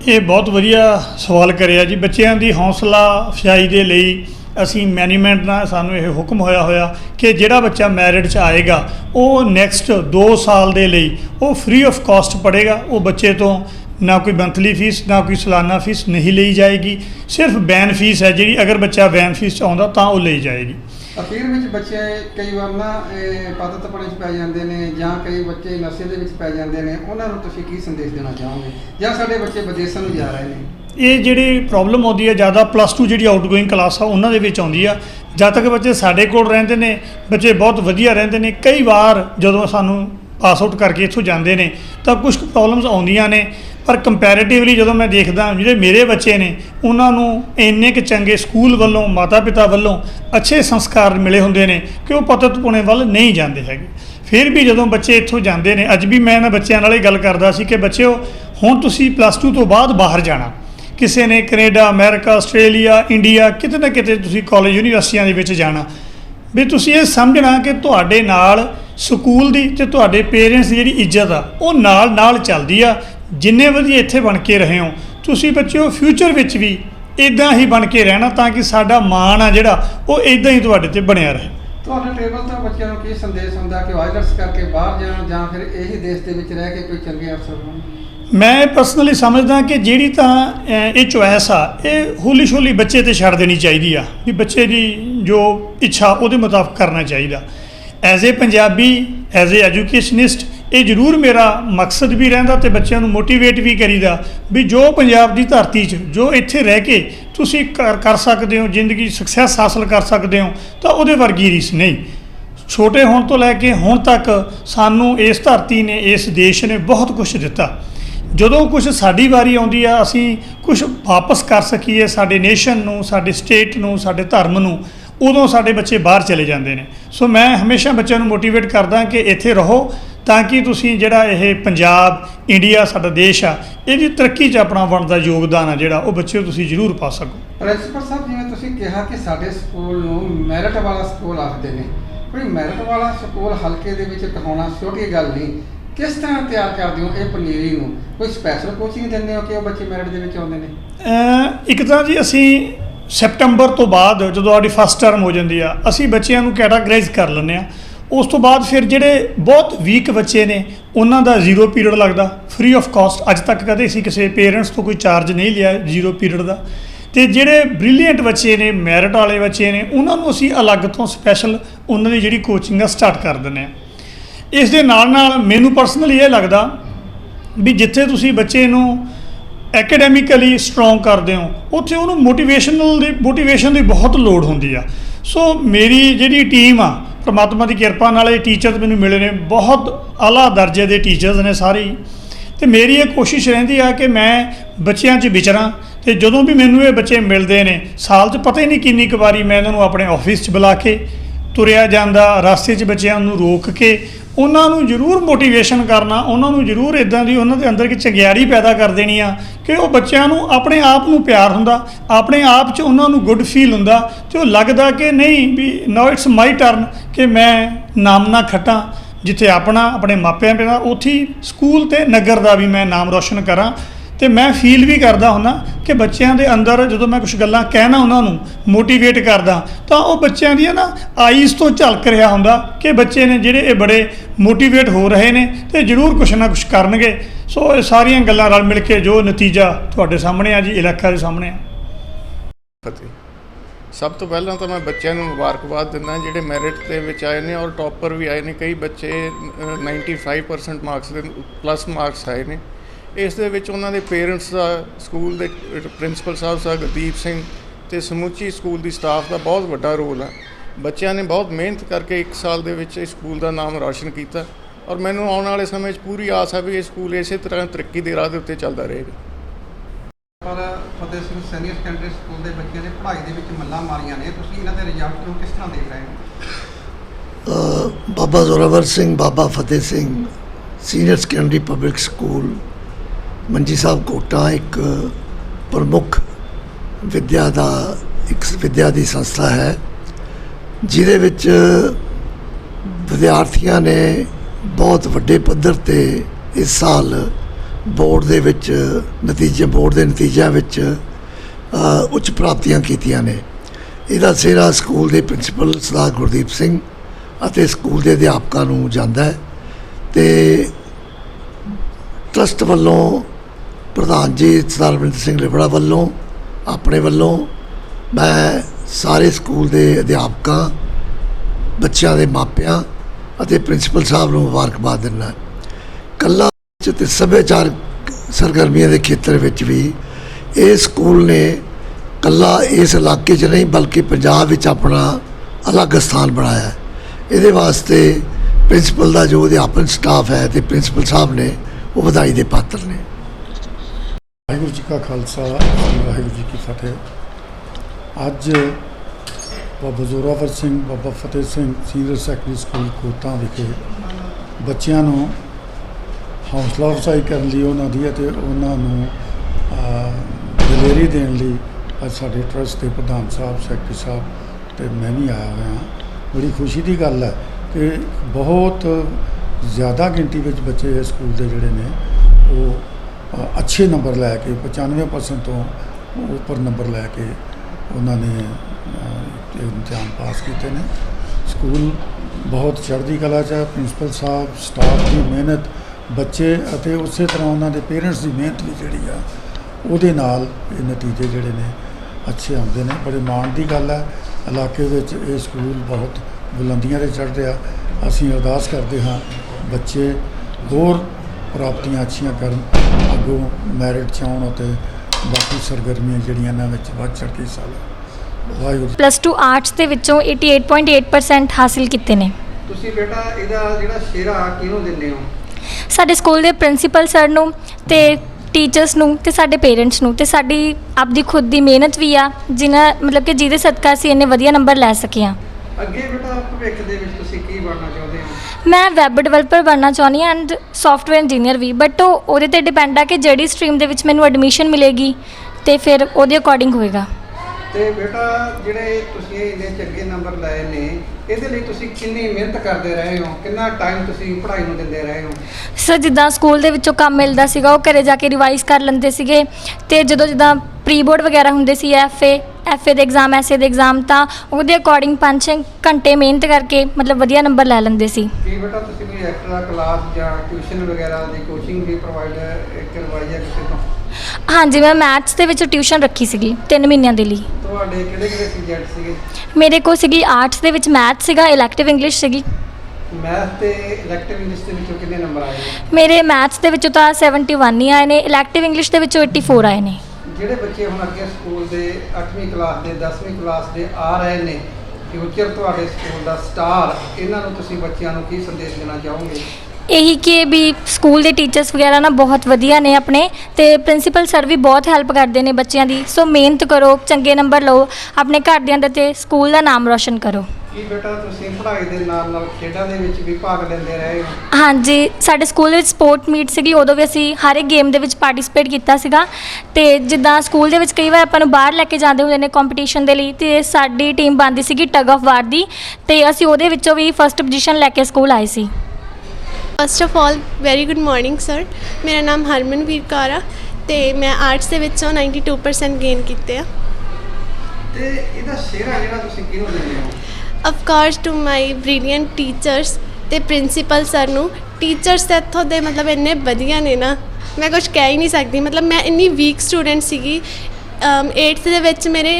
ਇਹ ਬਹੁਤ ਵਧੀਆ ਸਵਾਲ ਕਰਿਆ ਜੀ। ਬੱਚਿਆਂ ਦੀ ਹੌਸਲਾ ਅਫਜ਼ਾਈ ਦੇ ਲਈ ਅਸੀਂ ਮੈਨੇਜਮੈਂਟ ਨਾਲ ਸਾਨੂੰ ਇਹ ਹੁਕਮ ਹੋਇਆ ਹੋਇਆ ਕਿ ਜਿਹੜਾ ਬੱਚਾ ਮੈਰਿਟ 'ਚ ਆਏਗਾ, ਉਹ ਨੈਕਸਟ 2 ਸਾਲ ਦੇ ਲਈ ਉਹ ਫ੍ਰੀ ਆਫ ਕਾਸਟ ਪੜੇਗਾ ਉਹ ਬੱਚੇ ਤੋਂ ਨਾ ਕੋਈ ਮੰਥਲੀ ਫੀਸ ਨਾ ਕੋਈ ਸਾਲਾਨਾ ਫੀਸ ਨਹੀਂ ਲਈ ਜਾਏਗੀ। ਸਿਰਫ ਬੈਨ ਫੀਸ ਹੈ ਜਿਹੜੀ ਅਗਰ ਬੱਚਾ ਬੈਨ ਫੀਸ 'ਚ ਆਉਂਦਾ ਤਾਂ ਉਹ ਲਈ ਜਾਏਗੀ। ਅਖੀਰ ਵਿੱਚ ਬੱਚੇ ਕਈ ਵਾਰ ਨਾ ਇਹ ਪਤਤਪਣੇ 'ਚ ਪੈ ਜਾਂਦੇ ਨੇ ਜਾਂ ਕਈ ਬੱਚੇ ਨਸ਼ੇ ਦੇ ਵਿੱਚ ਪੈ ਜਾਂਦੇ ਨੇ ਉਹਨਾਂ ਨੂੰ ਤੁਸੀਂ ਕੀ ਸੰਦੇਸ਼ ਦੇਣਾ ਚਾਹੋਗੇ? ਜਾਂ ਸਾਡੇ ਬੱਚੇ ਵਿਦੇਸ਼ਾਂ ਨੂੰ ਜਾ ਰਹੇ ਨੇ? ਇਹ ਜਿਹੜੀ ਪ੍ਰੋਬਲਮ ਆਉਂਦੀ ਹੈ ਜ਼ਿਆਦਾ ਪਲੱਸ 2 ਜਿਹੜੀ ਆਊਟਗੋਇੰਗ ਕਲਾਸ ਆ ਉਹਨਾਂ ਦੇ ਵਿੱਚ ਆਉਂਦੀ ਆ। ਜਦ ਤੱਕ ਬੱਚੇ ਸਾਡੇ ਕੋਲ ਰਹਿੰਦੇ ਨੇ ਬੱਚੇ ਬਹੁਤ ਵਧੀਆ ਰਹਿੰਦੇ ਨੇ ਕਈ ਵਾਰ ਜਦੋਂ ਸਾਨੂੰ ਪਾਸ ਆਊਟ ਕਰਕੇ ਇੱਥੋਂ ਜਾਂਦੇ ਨੇ ਤਾਂ ਕੁਝ ਪ੍ਰੋਬਲਮਸ ਆਉਂਦੀਆਂ ਨੇ। ਪਰ ਕੰਪੈਰੀਟਿਵਲੀ ਜਦੋਂ ਮੈਂ ਦੇਖਦਾ ਜਿਹੜੇ ਮੇਰੇ ਬੱਚੇ ਨੇ, ਉਹਨਾਂ ਨੂੰ ਇੰਨੇ ਕੁ ਚੰਗੇ ਸਕੂਲ ਵੱਲੋਂ ਮਾਤਾ ਪਿਤਾ ਵੱਲੋਂ ਅੱਛੇ ਸੰਸਕਾਰ ਮਿਲੇ ਹੁੰਦੇ ਨੇ ਕਿ ਉਹ ਪਤਤ ਪੁਣੇ ਵੱਲ ਨਹੀਂ ਜਾਂਦੇ ਹੈਗੇ। ਫਿਰ ਵੀ ਜਦੋਂ ਬੱਚੇ ਇੱਥੋਂ ਜਾਂਦੇ ਨੇ, ਅੱਜ ਵੀ ਮੈਂ ਇਹਨਾਂ ਬੱਚਿਆਂ ਨਾਲ ਹੀ ਗੱਲ ਕਰਦਾ ਸੀ ਕਿ ਬੱਚਿਓ, ਹੁਣ ਤੁਸੀਂ ਪਲੱਸ 2 ਤੋਂ ਬਾਅਦ ਬਾਹਰ ਜਾਣਾ। ਕਿਸੇ ਨੇ ਕੈਨੇਡਾ, ਅਮਰੀਕਾ, ਆਸਟ੍ਰੇਲੀਆ, ਇੰਡੀਆ, ਕਿਤੇ ਨਾ ਕਿਤੇ ਤੁਸੀਂ ਕਾਲਜ ਯੂਨੀਵਰਸਿਟੀਆਂ ਦੇ ਵਿੱਚ ਜਾਣਾ। ਵੀ ਤੁਸੀਂ ਇਹ ਸਮਝਣਾ ਕਿ ਤੁਹਾਡੇ ਨਾਲ ਸਕੂਲ ਦੀ ਤੇ ਤੁਹਾਡੇ ਪੇਰੈਂਟਸ ਦੀ ਜਿਹੜੀ ਇੱਜ਼ਤ ਆ, ਉਹ ਨਾਲ ਨਾਲ ਚੱਲਦੀ ਆ ਜਿੰਨੇ ਵਧੀਆ ਇੱਥੇ ਬਣ ਕੇ ਰਹੇ ਹੋ ਤੁਸੀਂ ਬੱਚਿਓ ਫਿਊਚਰ ਵਿੱਚ ਵੀ ਇਦਾਂ ਹੀ ਬਣ ਕੇ ਰਹਿਣਾ ਤਾਂ ਕਿ ਸਾਡਾ ਮਾਣ ਆ ਜਿਹੜਾ ਉਹ ਇਦਾਂ ਹੀ ਤੁਹਾਡੇ ਤੇ ਬਣਿਆ ਰਹੇ। ਤੁਹਾਡੇ ਟੇਬਲ ਤੋਂ ਬੱਚਿਆਂ ਨੂੰ ਕੀ ਸੰਦੇਸ਼ ਹੁੰਦਾ ਕਿ ਆਇਲਟਸ ਕਰਕੇ ਬਾਹਰ ਜਾਣ ਜਾਂ ਫਿਰ ਇਹੀ ਦੇਸ਼ ਦੇ ਵਿੱਚ ਰਹਿ ਕੇ ਕੋਈ ਚੰਗੇ ਅਫਸਰ ਬਣਨ ਮੈਂ ਪਰਸਨਲੀ ਸਮਝਦਾ ਕਿ ਜਿਹੜੀ ਤਾਂ ਇਹ ਚੁਆਇਸ ਆ ਇਹ ਹੌਲੀ ਹੌਲੀ ਬੱਚੇ ਤੇ ਛੱਡ ਦੇਣੀ ਚਾਹੀਦੀ ਆ ਵੀ ਬੱਚੇ ਦੀ ਜੋ ਇੱਛਾ ਉਹਦੇ ਮੁਤਾਬਕ ਕਰਨਾ ਚਾਹੀਦਾ। As a Punjabi as a educationist ਇਹ ਜ਼ਰੂਰ ਮੇਰਾ ਮਕਸਦ ਵੀ ਰਹਿੰਦਾ ਤੇ ਬੱਚਿਆਂ ਨੂੰ ਮੋਟੀਵੇਟ ਵੀ ਕਰੀਦਾ ਵੀ ਜੋ ਪੰਜਾਬ ਦੀ ਧਰਤੀ 'ਚ, ਜੋ ਇੱਥੇ ਰਹਿ ਕੇ ਤੁਸੀਂ ਕਰ ਕਰ ਸਕਦੇ ਹੋ, ਜ਼ਿੰਦਗੀ ਸਕਸੈਸ ਹਾਸਲ ਕਰ ਸਕਦੇ ਹੋ, ਤਾਂ ਉਹਦੇ ਵਰਗੀ ਰੀਸ ਨਹੀਂ। ਛੋਟੇ ਹੋਣ ਤੋਂ ਲੈ ਕੇ ਹੁਣ ਤੱਕ ਸਾਨੂੰ ਇਸ ਧਰਤੀ ਨੇ, ਇਸ ਦੇਸ਼ ਨੇ ਬਹੁਤ ਕੁਝ ਦਿੱਤਾ। ਜਦੋਂ ਕੁਝ ਸਾਡੀ ਵਾਰੀ ਆਉਂਦੀ ਆ, ਅਸੀਂ ਕੁਝ ਵਾਪਸ ਕਰ ਸਕੀਏ ਸਾਡੇ ਨੇਸ਼ਨ ਨੂੰ, ਸਾਡੇ ਸਟੇਟ ਨੂੰ, ਸਾਡੇ ਧਰਮ ਨੂੰ, ਉਦੋਂ ਸਾਡੇ ਬੱਚੇ ਬਾਹਰ ਚਲੇ ਜਾਂਦੇ ਨੇ। ਸੋ ਮੈਂ ਹਮੇਸ਼ਾ ਬੱਚਿਆਂ ਨੂੰ ਮੋਟੀਵੇਟ ਕਰਦਾ ਕਿ ਇੱਥੇ ਰਹੋ ਤਾਂ ਕਿ ਤੁਸੀਂ ਜਿਹੜਾ ਇਹ ਪੰਜਾਬ ਇੰਡੀਆ ਸਾਡਾ ਦੇਸ਼ ਆ ਇਹਦੀ ਤਰੱਕੀ 'ਚ ਆਪਣਾ ਬਣਦਾ ਯੋਗਦਾਨ ਆ ਜਿਹੜਾ ਉਹ ਬੱਚਿਓ ਤੁਸੀਂ ਜ਼ਰੂਰ ਪਾ ਸਕੋ। ਪ੍ਰਿੰਸੀਪਲ ਸਾਹਿਬ ਜਿਵੇਂ ਤੁਸੀਂ ਕਿਹਾ ਕਿ ਸਾਡੇ ਸਕੂਲ ਨੂੰ ਮੈਰਿਟ ਵਾਲਾ ਸਕੂਲ ਆਖਦੇ ਨੇ ਕੋਈ ਮੈਰਿਟ ਵਾਲਾ ਸਕੂਲ ਹਲਕੇ ਦੇ ਵਿੱਚ ਕਹਾਉਣਾ ਛੋਟੀ ਗੱਲ ਨਹੀਂ। ਕਿਸ ਤਰ੍ਹਾਂ ਤਿਆਰ ਕਰਦੇ ਹੋ ਇਹ ਪਨੀਰੀ ਨੂੰ? ਕੋਈ ਸਪੈਸ਼ਲ ਕੋਚਿੰਗ ਦਿੰਦੇ ਹੋ ਕਿ ਉਹ ਬੱਚੇ ਮੈਰਿਟ ਦੇ ਵਿੱਚ ਆਉਂਦੇ ਨੇ? ਇੱਕ ਤਾਂ ਜੀ ਅਸੀਂ ਸੈਪਟੰਬਰ ਤੋਂ ਬਾਅਦ ਜਦੋਂ ਸਾਡੀ ਫਸਟ ਟਰਮ ਹੋ ਜਾਂਦੀ ਆ ਅਸੀਂ ਬੱਚਿਆਂ ਨੂੰ ਕੈਟਾਗਰਾਈਜ਼ ਕਰ ਲੈਂਦੇ ਆ। ਉਸ ਤੋਂ ਬਾਅਦ ਫਿਰ ਜਿਹੜੇ ਬਹੁਤ ਵੀਕ ਬੱਚੇ ਨੇ, ਉਹਨਾਂ ਦਾ ਜ਼ੀਰੋ ਪੀਰੀਅਡ ਲੱਗਦਾ ਫ੍ਰੀ ਆਫ ਕਾਸਟ ਅੱਜ ਤੱਕ ਕਦੇ ਅਸੀਂ ਕਿਸੇ ਪੇਰੈਂਟਸ ਤੋਂ ਕੋਈ ਚਾਰਜ ਨਹੀਂ ਲਿਆ ਜ਼ੀਰੋ ਪੀਰੀਅਡ ਦਾ। ਤੇ ਜਿਹੜੇ ਬ੍ਰਿਲੀਅੰਟ ਬੱਚੇ ਨੇ ਮੈਰਿਟ ਵਾਲੇ ਬੱਚੇ ਨੇ, ਉਹਨਾਂ ਨੂੰ ਅਸੀਂ ਅਲੱਗ ਤੋਂ ਸਪੈਸ਼ਲ ਉਹਨਾਂ ਦੀ ਜਿਹੜੀ ਕੋਚਿੰਗ ਆ ਸਟਾਰਟ ਕਰ ਦਿੰਦੇ ਆ ਇਸ ਦੇ ਨਾਲ ਨਾਲ ਮੈਨੂੰ ਪਰਸਨਲੀ ਇਹ ਲੱਗਦਾ ਵੀ ਜਿੱਥੇ ਤੁਸੀਂ ਬੱਚੇ ਨੂੰ ਐਕੈਡੈਮਿਕਲੀ ਸਟਰੋਂਗ ਕਰਦੇ ਹੋ, ਉੱਥੇ ਉਹਨੂੰ ਮੋਟੀਵੇਸ਼ਨਲ ਦੀ ਮੋਟੀਵੇਸ਼ਨ ਦੀ ਬਹੁਤ ਲੋੜ ਹੁੰਦੀ ਆ। ਸੋ ਮੇਰੀ ਜਿਹੜੀ ਟੀਮ ਆ ਪਰਮਾਤਮਾ ਦੀ ਕਿਰਪਾ ਨਾਲ ਇਹ ਟੀਚਰਸ ਮੈਨੂੰ ਮਿਲੇ ਨੇ, ਬਹੁਤ ਅਲਾ ਦਰਜੇ ਦੇ ਟੀਚਰਸ ਨੇ ਸਾਰੇ ਹੀ। ਤੇ ਮੇਰੀ ਇਹ ਕੋਸ਼ਿਸ਼ ਰਹਿੰਦੀ ਆ ਕਿ ਮੈਂ ਬੱਚਿਆਂ 'ਚ ਵਿਚਰਾਂ ਤੇ ਜਦੋਂ ਵੀ ਮੈਨੂੰ ਇਹ ਬੱਚੇ ਮਿਲਦੇ ਨੇ, ਸਾਲ 'ਚ ਪਤਾ ਹੀ ਨਹੀਂ ਕਿੰਨੀ ਕੁ ਵਾਰੀ ਮੈਂ ਇਹਨਾਂ ਨੂੰ ਆਪਣੇ ਆਫਿਸ 'ਚ ਬੁਲਾ ਕੇ ਤੁਰਿਆ ਜਾਂਦਾ, ਰਸਤੇ 'ਚ ਬੱਚਿਆਂ ਨੂੰ ਰੋਕ ਕੇ ਉਹਨਾਂ ਨੂੰ ਜ਼ਰੂਰ ਮੋਟੀਵੇਸ਼ਨ ਕਰਨਾ, ਉਹਨਾਂ ਨੂੰ ਜ਼ਰੂਰ ਇਦਾਂ ਦੀ ਉਹਨਾਂ ਦੇ ਅੰਦਰ ਕਿ ਚੰਗਿਆੜੀ ਪੈਦਾ ਕਰ ਦੇਣੀ ਆ ਕਿ ਉਹ ਬੱਚਿਆਂ ਨੂੰ ਆਪਣੇ ਆਪ ਨੂੰ ਪਿਆਰ ਹੁੰਦਾ, ਆਪਣੇ ਆਪ 'ਚ ਉਹਨਾਂ ਨੂੰ ਗੁੱਡ ਫੀਲ ਹੁੰਦਾ ਤੇ ਉਹ ਲੱਗਦਾ ਕਿ ਨਹੀਂ ਵੀ ਨਾਓ ਇਟਸ ਮਾਈ ਟਰਨ ਕਿ ਮੈਂ ਨਾਮ ਨਾ ਖਟਾਂ, ਜਿੱਥੇ ਆਪਣਾ, ਆਪਣੇ ਮਾਪਿਆਂ ਪਿਆ ਉੱਥੇ ਹੀ ਸਕੂਲ ਤੇ ਨਗਰ ਦਾ ਵੀ ਮੈਂ ਨਾਮ ਰੋਸ਼ਨ ਕਰਾਂ। ਤੇ ਮੈਂ ਫੀਲ ਵੀ ਕਰਦਾ ਹੁੰਦਾ ਕਿ ਬੱਚਿਆਂ ਦੇ ਅੰਦਰ ਜਦੋਂ ਮੈਂ ਕੁਝ ਗੱਲਾਂ ਕਹਿਣਾ ਉਹਨਾਂ ਨੂੰ ਮੋਟੀਵੇਟ ਕਰਦਾ ਤਾਂ ਉਹ ਬੱਚਿਆਂ ਦੀਆਂ ਨਾ ਆਈਜ਼ ਤੋਂ ਝਲਕ ਰਿਹਾ ਹੁੰਦਾ ਕਿ ਬੱਚੇ ਨੇ ਜਿਹੜੇ ਇਹ ਬੜੇ ਮੋਟੀਵੇਟ ਹੋ ਰਹੇ ਨੇ ਤੇ ਜ਼ਰੂਰ ਕੁਝ ਨਾ ਕੁਝ ਕਰਨਗੇ। ਸੋ ਇਹ ਸਾਰੀਆਂ ਗੱਲਾਂ ਰਲ ਮਿਲ ਕੇ ਜੋ ਨਤੀਜਾ ਤੁਹਾਡੇ ਸਾਹਮਣੇ ਆ ਜੀ ਇਲਾਕਾ ਦੇ ਸਾਹਮਣੇ ਆ। ਫਤਿਹ। ਸਭ ਤੋਂ ਪਹਿਲਾਂ ਤਾਂ ਮੈਂ ਬੱਚਿਆਂ ਨੂੰ ਮੁਬਾਰਕਬਾਦ ਦਿੰਦਾ ਜਿਹੜੇ ਮੈਰਿਟ ਦੇ ਵਿੱਚ ਆਏ ਨੇ ਔਰ ਟੌਪਰ ਵੀ ਆਏ ਨੇ। ਕਈ ਬੱਚੇ ਅ, 95% ਮਾਰਕਸ ਦੇ ਪਲੱਸ ਮਾਰਕਸ ਆਏ ਨੇ। ਇਸ ਦੇ ਵਿੱਚ ਉਹਨਾਂ ਦੇ ਪੇਰੈਂਟਸ ਦਾ ਸਕੂਲ ਦੇ ਪ੍ਰਿੰਸੀਪਲ ਸਾਹਿਬ ਸਾਹਿਬ ਗੁਰਦੀਪ ਸਿੰਘ ਤੇ ਸਮੁੱਚੀ ਸਕੂਲ ਦੀ ਸਟਾਫ ਦਾ ਬਹੁਤ ਵੱਡਾ ਰੋਲ ਹੈ ਬੱਚਿਆਂ ਨੇ ਬਹੁਤ ਮਿਹਨਤ ਕਰਕੇ 1 ਸਾਲ ਦੇ ਵਿੱਚ ਇਸ ਸਕੂਲ ਦਾ ਨਾਮ ਰੌਸ਼ਨ ਕੀਤਾ ਔਰ ਮੈਨੂੰ ਆਉਣ ਵਾਲੇ ਸਮੇਂ 'ਚ ਪੂਰੀ ਆਸ ਹੈ ਵੀ ਇਹ ਸਕੂਲ ਇਸੇ ਤਰ੍ਹਾਂ ਤਰੱਕੀ ਦੇ ਰਾਹ ਦੇ ਉੱਤੇ ਚੱਲਦਾ ਰਹੇਗਾ ਪਰ ਫਤਿਹ ਸਿੰਘ ਸੀਨੀਅਰ ਸੈਕੰਡਰੀ ਸਕੂਲ ਦੇ ਬੱਚਿਆਂ ਨੇ ਪੜ੍ਹਾਈ ਦੇ ਵਿੱਚ ਮੱਲਾਂ ਮਾਰੀਆਂ ਨੇ। ਤੁਸੀਂ ਇਹਨਾਂ ਦੇ ਰਿਜ਼ਲਟ ਨੂੰ ਕਿਸ ਤਰ੍ਹਾਂ ਦੇਖ ਰਹੇ ਹੋ? ਅ, ਬਾਬਾ Zorawar Singh Baba Fateh Singh senior secondary public school Manji Sahib Kota ਇੱਕ ਪ੍ਰਮੁੱਖ ਵਿਦਿਆ ਦਾ, ਇੱਕ ਵਿਦਿਆ ਦੀ ਸੰਸਥਾ ਹੈ, ਜਿਹਦੇ ਵਿੱਚ ਵਿਦਿਆਰਥੀਆਂ ਨੇ ਬਹੁਤ ਵੱਡੇ ਪੱਧਰ ਤੇ ਇਸ ਸਾਲ ਬੋਰਡ ਦੇ ਵਿੱਚ, ਨਤੀਜੇ, ਬੋਰਡ ਦੇ ਨਤੀਜਿਆਂ ਵਿੱਚ ਉੱਚ ਪ੍ਰਾਪਤੀਆਂ ਕੀਤੀਆਂ ਨੇ। ਇਹਦਾ ਸਿਹਰਾ ਸਕੂਲ ਦੇ ਪ੍ਰਿੰਸੀਪਲ ਸਰਦਾਰ ਗੁਰਦੀਪ ਸਿੰਘ ਅਤੇ ਸਕੂਲ ਦੇ ਅਧਿਆਪਕਾਂ ਨੂੰ ਜਾਂਦਾ ਹੈ ਤੇ ਟਰਸਟ ਵੱਲੋਂ ਪ੍ਰਧਾਨ ਜੀ, ਸਰਦਾਰ ਰਵਿੰਦਰ ਸਿੰਘ ਲਿਬੜਾ ਵੱਲੋਂ, ਆਪਣੇ ਵੱਲੋਂ ਮੈਂ ਸਾਰੇ ਸਕੂਲ ਦੇ ਅਧਿਆਪਕਾਂ, ਬੱਚਿਆਂ ਦੇ ਮਾਪਿਆਂ ਅਤੇ ਪ੍ਰਿੰਸੀਪਲ ਸਾਹਿਬ ਨੂੰ ਮੁਬਾਰਕਬਾਦ ਦਿੰਦਾ ਕੱਲਾ ਚ ਤੇ ਸੱਭਿਆਚਾਰਕ ਸਰਗਰਮੀਆਂ ਦੇ ਖੇਤਰ ਵਿੱਚ ਵੀ ਇਹ ਸਕੂਲ ਨੇ ਕੱਲਾ ਇਸ ਇਲਾਕੇ 'ਚ ਨਹੀਂ, ਬਲਕਿ ਪੰਜਾਬ ਵਿੱਚ ਆਪਣਾ ਅਲੱਗ ਸਥਾਨ ਬਣਾਇਆ। ਇਹਦੇ ਵਾਸਤੇ ਪ੍ਰਿੰਸੀਪਲ ਦਾ ਜੋ ਅਧਿਆਪਨ ਸਟਾਫ ਹੈ ਤੇ ਪ੍ਰਿੰਸੀਪਲ ਸਾਹਿਬ ਨੇ ਉਹ ਵਧਾਈ ਦੇ ਪਾਤਰ ਨੇ। ਵਾਹਿਗੁਰੂ ਜੀ ਕਾ ਖਾਲਸਾ, ਵਾਹਿਗੁਰੂ ਜੀ ਕੀ ਫਤਿਹ। ਅੱਜ ਬਾਬਾ Zorawar Singh, Baba Fateh Singh senior secondary school ਕੋਟਾਂ ਵਿਖੇ ਬੱਚਿਆਂ ਨੂੰ ਹੌਸਲਾ ਅਫਜ਼ਾਈ ਕਰਨ ਲਈ ਉਹਨਾਂ ਦੀ ਅਤੇ ਉਹਨਾਂ ਨੂੰ ਦਲੇਰੀ ਦੇਣ ਲਈ ਅੱਜ ਸਾਡੇ ਟਰਸਟ ਦੇ ਪ੍ਰਧਾਨ ਸਾਹਿਬ, ਸੈਕਟਰੀ ਸਾਹਿਬ ਤੇ ਮੈਂ ਵੀ ਆਇਆ ਹੋਇਆ ਬੜੀ ਖੁਸ਼ੀ ਦੀ ਗੱਲ ਹੈ ਕਿ ਬਹੁਤ ਜ਼ਿਆਦਾ ਗਿਣਤੀ ਵਿੱਚ ਬੱਚੇ ਇਸ ਸਕੂਲ ਦੇ ਜਿਹੜੇ ਨੇ ਅੱਛੇ ਨੰਬਰ ਲੈ ਕੇ 95% ਤੋਂ ਉੱਪਰ ਨੰਬਰ ਲੈ ਕੇ ਉਹਨਾਂ ਨੇ ਅ, ਇਮਤਿਹਾਨ ਪਾਸ ਕੀਤੇ ਨੇ। ਸਕੂਲ ਬਹੁਤ ਚੜ੍ਹਦੀ ਕਲਾ 'ਚ ਹੈ ਪ੍ਰਿੰਸੀਪਲ ਸਾਹਿਬ ਸਟਾਫ ਦੀ ਮਿਹਨਤ ਬੱਚੇ ਅਤੇ ਉਸੇ ਤਰ੍ਹਾਂ ਉਹਨਾਂ ਦੇ ਪੇਰੈਂਟਸ ਦੀ ਮਿਹਨਤ ਵੀ ਜਿਹੜੀ ਆ ਉਹਦੇ ਨਾਲ ਇਹ ਨਤੀਜੇ ਜਿਹੜੇ ਨੇ ਅੱਛੇ ਆਉਂਦੇ ਨੇ। ਬੜੇ ਮਾਣ ਦੀ ਗੱਲ ਹੈ। ਇਲਾਕੇ ਵਿੱਚ ਇਹ ਸਕੂਲ ਬਹੁਤ ਬੁਲੰਦੀਆਂ ਤੇ ਚੜ੍ਹ ਰਿਹਾ। ਅਸੀਂ ਅਰਦਾਸ ਕਰਦੇ ਹਾਂ ਬੱਚੇ ਹੋਰ ਪ੍ਰਾਪਤੀਆਂ ਅੱਛੀਆਂ ਕਰਨ। ਅੱਗੋਂ ਮੈਰਿਟ 'ਚ ਆਉਣ ਅਤੇ ਬਾਕੀ ਸਰਗਰਮੀਆਂ ਜਿਹੜੀਆਂ ਇਹਨਾਂ ਵਿੱਚ ਵੱਧ ਚੜ੍ਹ ਕੇ ਹਿੱਸਾ ਵਾਹਿਗੁਰੂ ਪਲੱਸ 2 ਆਰਟਸ ਦੇ ਵਿੱਚੋਂ 88.8% ਹਾਸਿਲ ਕੀਤੇ ਨੇ। ਤੁਸੀਂ ਬੇਟਾ ਇਹਦਾ ਜਿਹੜਾ ਸ਼ੇਰਾ ਕਿਹਨੂੰ ਦਿੰਦੇ ਹੋ? ਸਾਡੇ ਸਕੂਲ ਦੇ ਪ੍ਰਿੰਸੀਪਲ ਸਰ ਨੂੰ ਤੇ ਟੀਚਰਸ ਨੂੰ ਤੇ ਸਾਡੇ ਪੇਰੈਂਟਸ ਨੂੰ ਤੇ ਸਾਡੀ ਆਪਦੀ ਖੁਦ ਦੀ ਮਿਹਨਤ ਵੀ ਆ ਜਿਨ੍ਹਾਂ ਮਤਲਬ ਕਿ ਜਿਹਦੇ ਸਦਕਾ ਅਸੀਂ ਇੰਨੇ ਵਧੀਆ ਨੰਬਰ ਲੈ ਸਕੇ ਅੱਗੇ ਬੇਟਾ ਭਵਿੱਖ ਦੇ ਵਿੱਚ ਤੁਸੀਂ ਕੀ ਬਣਨਾ ਚਾਹੁੰਦੇ ਹੋ ਮੈਂ ਵੈਬ ਡਿਵੈਲਪਰ ਬਣਨਾ ਚਾਹੁੰਦੀ ਹਾਂ ਐਂਡ ਸੌਫਟਵੇਅਰ ਇੰਜੀਨੀਅਰ ਵੀ ਬਟ ਉਹ ਉਹਦੇ ਤੇ ਡਿਪੈਂਡ ਆ ਕਿ ਜਿਹੜੀ ਸਟਰੀਮ ਦੇ ਵਿੱਚ ਮੈਨੂੰ ਐਡਮਿਸ਼ਨ ਮਿਲੇਗੀ ਤੇ ਫਿਰ ਉਹਦੇ ਅਕੋਰਡਿੰਗ ਹੋਏਗਾ। ਤੇ ਬੇਟਾ ਜਿਹੜੇ ਤੁਸੀਂ ਇਹਨੇ ਚੰਗੇ ਨੰਬਰ ਲਏ ਨੇ ਇਹਦੇ ਲਈ ਤੁਸੀਂ ਕਿੰਨੀ ਮਿਹਨਤ ਕਰਦੇ ਰਹੇ ਹੋ? ਕਿੰਨਾ ਟਾਈਮ ਤੁਸੀਂ ਪੜ੍ਹਾਈ ਨੂੰ ਦਿੰਦੇ ਰਹੇ ਹੋ? ਸਰ ਜਿੱਦਾਂ ਸਕੂਲ ਦੇ ਵਿੱਚੋਂ ਕੰਮ ਮਿਲਦਾ ਸੀਗਾ ਉਹ ਘਰੇ ਜਾ ਕੇ ਰਿਵਾਈਜ਼ ਕਰ ਲੈਂਦੇ ਸੀਗੇ ਤੇ ਜਦੋਂ ਜਿੱਦਾਂ ਪ੍ਰੀ ਬੋਰਡ ਵਗੈਰਾ ਹੁੰਦੇ ਸੀ ਐਫਏ ਐਫਏ ਦੇ ਐਗਜ਼ਾਮ ਐਸਏ ਦੇ ਐਗਜ਼ਾਮ ਤਾਂ ਉਹਦੇ ਅਕੋਰਡਿੰਗ 5-6 ਘੰਟੇ ਮਿਹਨਤ ਕਰਕੇ ਮਤਲਬ ਵਧੀਆ ਨੰਬਰ ਲੈ ਲੈਂਦੇ ਸੀ। ਕੀ ਬੇਟਾ ਤੁਸੀਂ ਕੋਈ ਐਕਸਟਰਾ ਕਲਾਸ ਜਾਂ ਟਿਊਸ਼ਨ ਵਗੈਰਾ ਦੀ ਕੋਚਿੰਗ ਵੀ ਪ੍ਰੋਵਾਈਡ ਕਰਵਾਈ ਹੈ ਕਿਸੇ ਤੋਂ? ਹਾਂਜੀ ਮੈਂ ਮੈਥਸ ਦੇ ਵਿੱਚ ਟਿਊਸ਼ਨ ਰੱਖੀ ਸੀਗੀ 3 ਮਹੀਨਿਆਂ ਦੇ ਲਈ। ਤੁਹਾਡੇ ਕਿਹੜੇ ਕਿਹੜੇ ਸਬਜੈਕਟ ਸੀਗੇ? ਮੇਰੇ ਕੋਲ ਸੀਗੀ ਆਰਟਸ ਦੇ ਵਿੱਚ ਮੈਥ ਸੀਗਾ ਇਲੈਕਟਿਵ ਇੰਗਲਿਸ਼ ਸੀਗੀ। ਮੈਥ ਤੇ ਇਲੈਕਟਿਵ ਇੰਗਲਿਸ਼ ਦੇ ਵਿੱਚੋਂ ਕਿੰਨੇ ਨੰਬਰ ਆਏ? ਮੇਰੇ ਮੈਥਸ ਦੇ ਵਿੱਚੋਂ ਤਾਂ 71 ਹੀ ਆਏ ਨੇ ਇਲੈਕਟਿਵ ਇੰਗਲਿਸ਼ ਦੇ ਵਿੱਚੋਂ 84 ਆਏ ਨੇ। ਜਿਹੜੇ ਬੱਚੇ ਹੁਣ ਅੱਗੇ ਸਕੂਲ ਦੇ 8ਵੀਂ ਕਲਾਸ ਦੇ 10ਵੀਂ ਕਲਾਸ ਦੇ ਆ ਰਹੇ ਨੇ, ਫਿਊਚਰ ਤੁਹਾਡੇ ਸਕੂਲ ਦਾ ਸਟਾਰ, ਇਹਨਾਂ ਨੂੰ ਤੁਸੀਂ ਬੱਚਿਆਂ ਨੂੰ ਕੀ ਸੰਦੇਸ਼ ਦੇਣਾ ਚਾਹੋਗੇ? ਇਹੀ ਕਿ ਵੀ ਸਕੂਲ ਦੇ ਟੀਚਰਸ ਵਗੈਰਾ ਨਾ ਬਹੁਤ ਵਧੀਆ ਨੇ ਆਪਣੇ ਤੇ ਪ੍ਰਿੰਸੀਪਲ ਸਰ ਵੀ ਬਹੁਤ ਹੈਲਪ ਕਰਦੇ ਨੇ ਬੱਚਿਆਂ ਦੀ। ਸੋ ਮਿਹਨਤ ਕਰੋ, ਚੰਗੇ ਨੰਬਰ ਲਓ, ਆਪਣੇ ਘਰਦਿਆਂ ਦਾ ਤੇ ਸਕੂਲ ਦਾ ਨਾਮ ਰੋਸ਼ਨ ਕਰੋ। ਕੀ ਬੇਟਾ ਤੁਸੀਂ ਪੜ੍ਹਾਈ ਦੇ ਨਾਲ ਨਾਲ ਖੇਡਾਂ ਦੇ ਵਿੱਚ ਵੀ ਭਾਗ ਲੈਂਦੇ ਰਹੇ ਹੋ? ਹਾਂਜੀ ਸਾਡੇ ਸਕੂਲ ਵਿੱਚ ਸਪੋਰਟ ਮੀਟ ਸੀਗੀ ਉਦੋਂ ਵੀ ਅਸੀਂ ਹਰ ਇੱਕ ਗੇਮ ਦੇ ਵਿੱਚ ਪਾਰਟਿਸਿਪੇਟ ਕੀਤਾ ਸੀਗਾ। ਤੇ ਜਿੱਦਾਂ ਸਕੂਲ ਦੇ ਵਿੱਚ ਕਈ ਵਾਰ ਆਪਾਂ ਨੂੰ ਬਾਹਰ ਲੈ ਕੇ ਜਾਂਦੇ ਹੁੰਦੇ ਨੇ ਕੰਪੀਟੀਸ਼ਨ ਦੇ ਲਈ ਤੇ ਸਾਡੀ ਟੀਮ ਬਣਦੀ ਸੀਗੀ ਟਗ ਆਫ ਵਾਰ ਦੀ ਤੇ ਅਸੀਂ ਉਹਦੇ ਵਿੱਚੋਂ ਵੀ ਫਰਸਟ ਪੋਜੀਸ਼ਨ ਲੈ ਕੇ ਸਕੂਲ ਆਏ ਸੀ। First of all very good morning sir ਮੇਰਾ ਨਾਮ ਹਰਮਨਵੀਰ ਕੌਰ ਆ ਤੇ ਮੈਂ ਆਰਟਸ ਦੇ ਵਿੱਚੋਂ 92% ਗੇਨ ਕੀਤੇ ਆ। ਤੇ ਇਹਦਾ ਸ਼ੇਰਾ ਜਿਹੜਾ ਤੁਸੀਂ ਕਿਹਨੂੰ ਦਿੰਦੇ ਹੋ? Of course to my brilliant teachers ਤੇ ਪ੍ਰਿੰਸੀਪਲ ਸਰ ਨੂੰ ਟੀਚਰਸ ਇੱਥੋਂ ਦੇ ਮਤਲਬ ਇੰਨੇ ਵਧੀਆ ਨੇ ਨਾ, ਮੈਂ ਕੁਝ ਕਹਿ ਹੀ ਨਹੀਂ ਸਕਦੀ। ਮਤਲਬ ਮੈਂ ਇੰਨੀ ਵੀਕ ਸਟੂਡੈਂਟ ਸੀਗੀ 8th ਦੇ ਵਿੱਚ ਮੇਰੇ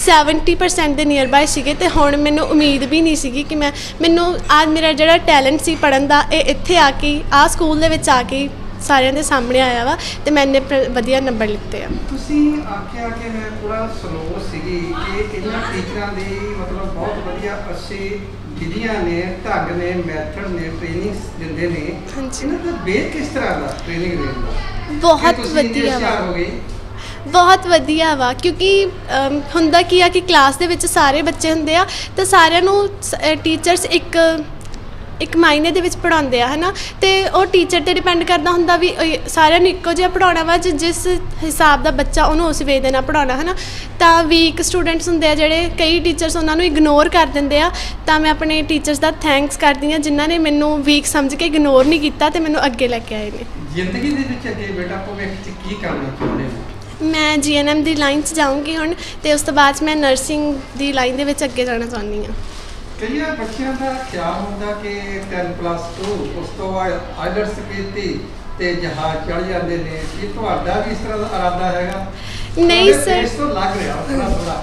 70% ਦੇ ਨੀਅਰ ਬਾਈ ਸੀਗੇ ਤੇ ਹੁਣ ਮੈਨੂੰ ਉਮੀਦ ਵੀ ਨਹੀਂ ਸੀਗੀ ਕਿ ਮੈਂ, ਮੈਨੂੰ ਅੱਜ ਮੇਰਾ ਜਿਹੜਾ ਟੈਲੈਂਟ ਸੀ ਪੜਨ ਦਾ, ਇਹ ਇੱਥੇ ਆ ਕੇ ਆ ਸਕੂਲ ਦੇ ਵਿੱਚ ਆ ਕੇ ਸਾਰਿਆਂ ਦੇ ਸਾਹਮਣੇ ਆਇਆ ਵਾ ਤੇ ਮੈਂ ਇੰਨੇ ਪ੍ਰ- ਵਧੀਆ ਨੰਬਰ ਲਿੱਤੇ ਆ। ਤੁਸੀਂ ਆਖਿਆ ਕਿ ਮੈਂ ਥੋੜਾ ਸਲੋ ਸੀਗੀ ਕਿ ਇਹਨਾਂ ਟੀਚਰਾਂ ਦੀ ਮਤਲਬ ਬਹੁਤ ਵਧੀਆ ਅੱਛੀ ਵਿਧੀਆਂ ਨੇ ਢੰਗ ਨੇ ਮੈਥਡ ਨੇ ਟ੍ਰੇਨਿੰਗਸ ਦਿੰਦੇ ਨੇ। ਹਾਂਜੀ। ਇਹਨਾਂ ਦਾ ਬੇਸ ਕਿਸ ਤਰ੍ਹਾਂ ਦਾ ਟ੍ਰੇਨਿੰਗ ਦੇਣ ਦਾ? ਬਹੁਤ ਕਿ ਤੁਸੀਂ ਇੰਨੇ ਵਧੀਆ ਹੁਸ਼ਿਆਰ ਵਾ ਹੋ ਗਏ? ਬਹੁਤ ਵਧੀਆ ਵਾ ਕਿਉਂਕਿ ਅਮ, ਹੁੰਦਾ ਕੀ ਆ ਕਿ ਕਲਾਸ ਦੇ ਵਿੱਚ ਸਾਰੇ ਬੱਚੇ ਹੁੰਦੇ ਆ ਤਾਂ ਸਾਰਿਆਂ ਨੂੰ ਟੀਚਰਸ ਇੱਕ ਇੱਕ ਮਾਇਨੇ ਦੇ ਵਿੱਚ ਪੜਾਉਂਦੇ ਆ ਹਨਾ? ਤੇ ਉਹ ਟੀਚਰ ਤੇ ਡਿਪੈਂਡ ਕਰਦਾ ਹੁੰਦਾ ਵੀ ਇਹ ਸਾਰਿਆਂ ਨੂੰ ਇੱਕੋ ਜਿਹਾ ਪੜਾਉਣਾ ਵਾ ਜਿ- ਜਿਸ ਹਿਸਾਬ ਦਾ ਬੱਚਾ ਉਹਨੂੰ ਉਸ ਵੇ ਦੇ ਨਾਲ ਪੜਾਉਣਾ ਹਨਾ? ਤਾਂ ਵੀਕ ਸਟੂਡੈਂਟਸ ਹੁੰਦੇ ਆ ਜਿਹੜੇ ਕਈ ਟੀਚਰਸ ਉਹਨਾਂ ਨੂੰ ਇਗਨੋਰ ਕਰ ਦਿੰਦੇ ਆ। ਤਾਂ ਮੈਂ ਆਪਣੇ ਟੀਚਰਸ ਦਾ ਥੈਂਕਸ ਕਰਦੀ ਆ ਜਿਨ੍ਹਾਂ ਨੇ ਮੈਨੂੰ ਵੀਕ ਸਮਝ ਕੇ ਇਗਨੋਰ ਨਹੀਂ ਕੀਤਾ ਤੇ ਮੈਨੂੰ ਅੱਗੇ ਲੈ ਕੇ ਆਏ ਨੇ। ਜ਼ਿੰਦਗੀ ਦੇ ਵਿੱਚ ਅੱਗੇ ਬੇਟਾ ਭਵਿੱਖ 'ਚ ਕੀ ਕਰਨਾ ਚਾਹੁੰਦੇ ਹੋ? ਮੈਂ ਜੀਐਨਐਮ ਦੀ ਲਾਈਨ 'ਚ ਜਾਊਂਗੀ ਹੁਣ ਤੇ ਉਸ ਤੋਂ ਬਾਅਦ 'ਚ ਮੈਂ ਨਰਸਿੰਗ ਦੀ ਲਾਈਨ ਦੇ ਵਿੱਚ ਅੱਗੇ ਜਾਣਾ ਚਾਹੁੰਦੀ ਹਾਂ। ਕਈਆਂ ਬੱਚਿਆਂ ਦਾ ਖਿਆਲ ਹੁੰਦਾ ਕਿ 10 ਪਲੱਸ 2 ਉਸ ਤੋਂ ਬਾਅਦ ਆਈਲਟਸ ਕੀਤੀ ਤੇ ਜਹਾਜ਼ ਚੜ ਜਾਂਦੇ ਨੇ। ਕੀ ਤੁਹਾਡਾ ਵੀ ਇਸ ਤਰ੍ਹਾਂ ਦਾ ਇਰਾਦਾ ਹੈਗਾ? ਨਹੀਂ sir। face ਤੋਂ ਲੱਗ ਰਿਹਾ ਥੋੜਾ ਥੋੜਾ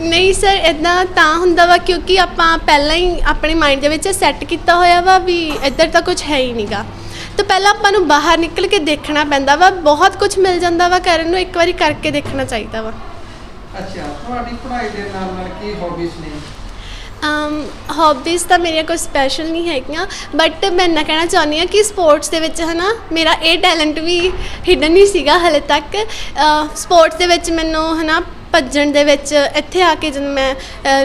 ਨਹੀਂ ਸਰ ਇਦਾਂ ਤਾਂ ਹੁੰਦਾ ਵਾ ਕਿਉਂਕਿ ਆਪਾਂ ਪਹਿਲਾਂ ਹੀ ਆਪਣੇ ਮਾਈਂਡ ਦੇ ਵਿੱਚ ਸੈੱਟ ਕੀਤਾ ਹੋਇਆ ਵਾ ਵੀ ਇੱਧਰ ਤਾਂ ਕੁਝ ਹੈ ਹੀ ਨਹੀਂਗਾ ਤਾਂ ਪਹਿਲਾਂ ਆਪਾਂ ਨੂੰ ਬਾਹਰ ਨਿਕਲ ਕੇ ਦੇਖਣਾ ਪੈਂਦਾ ਵਾ ਬਹੁਤ ਕੁਝ ਮਿਲ ਜਾਂਦਾ ਵਾ ਕਰਨ ਨੂੰ ਇੱਕ ਵਾਰੀ ਕਰਕੇ ਦੇਖਣਾ ਚਾਹੀਦਾ ਵਾ। ਅੱਛਾ ਤੁਹਾਡੀ ਪੜ੍ਹਾਈ ਦੇ ਨਾਲ ਨਾਲ ਕੀ ਹੌਬੀਜ਼ ਨੇ? Um, ਅਮ ਹੌਬੀਜ਼ ਤਾਂ ਮੇਰੀਆਂ ਕੋਈ ਸਪੈਸ਼ਲ ਨਹੀਂ ਹੈਗੀਆਂ ਬਟ ਮੈਂ ਇੰਨਾ ਕਹਿਣਾ ਚਾਹੁੰਦੀ ਹਾਂ ਕਿ ਸਪੋਰਟਸ ਦੇ ਵਿੱਚ ਹਨਾ, ਮੇਰਾ ਇਹ ਟੈਲੈਂਟ ਵੀ ਹਿਡਨ ਨਹੀਂ ਸੀਗਾ ਹਲੇ ਤੱਕ। ਸਪੋਰਟਸ ਦੇ ਵਿੱਚ ਮੈਨੂੰ ਹਨਾ, ਭੱਜਣ ਦੇ ਵਿੱਚ ਇੱਥੇ ਆ ਕੇ ਜਦੋਂ ਮੈਂ